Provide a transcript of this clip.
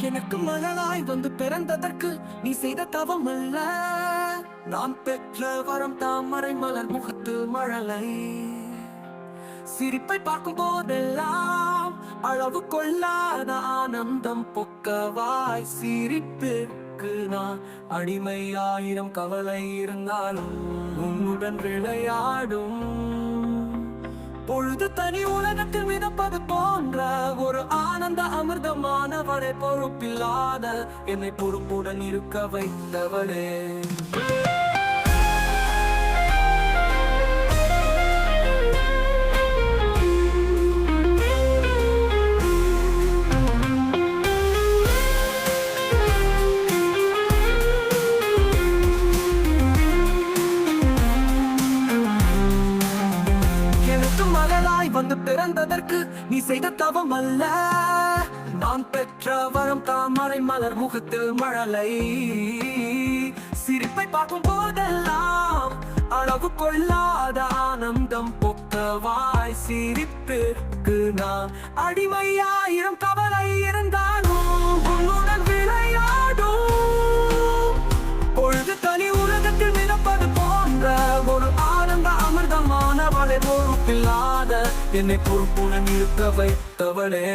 எனக்கு மழலாய் வந்து பிறந்ததற்கு நீ செய்த தவம் அல்ல நான் பெற்ற வரம் தாமரை மலர் முகத்து மழலை. சிரிப்பை பார்க்கும் போதெல்லாம் அளவு கொள்ளாத ஆனந்தம் பொக்கவாய் சிரிப்பிற்கு நான் அடிமை ஆயிரம் கவலை இருந்தாலும் உன்னுடன் விளையாடும். பொழுது தனி உலகத்தில் மிதப்பது போ ஒரு ஆனந்த அமிர்தமானவரை பொறுப்பில்லாத என்னை பொறுப்புடன் இருக்க வைத்தவளே. மகளாய் வந்து பிறந்ததற்கு நீ செய்த தவம் அல்ல நான் பெற்ற வரம் தாமரை மலர் முகத்தில் மழலை. சிரிப்பை பார்க்கும் போதெல்லாம் அளவு கொள்ளாத ஆனந்தம் பொக்கவாய் சிரிப்பிற்கு நான் அடிமையாயிரம் கவலை இருந்தாலும் உன்னுடன் விளையாடும். பொழுது தனி உலகத்தில் மிதப்பது போன்ற ஒரு ஆனந்த அமிர்தமானவளை பொறுப்பில்லாத என்னை பொறுப்புடன் இருக்க வைத்தவளே.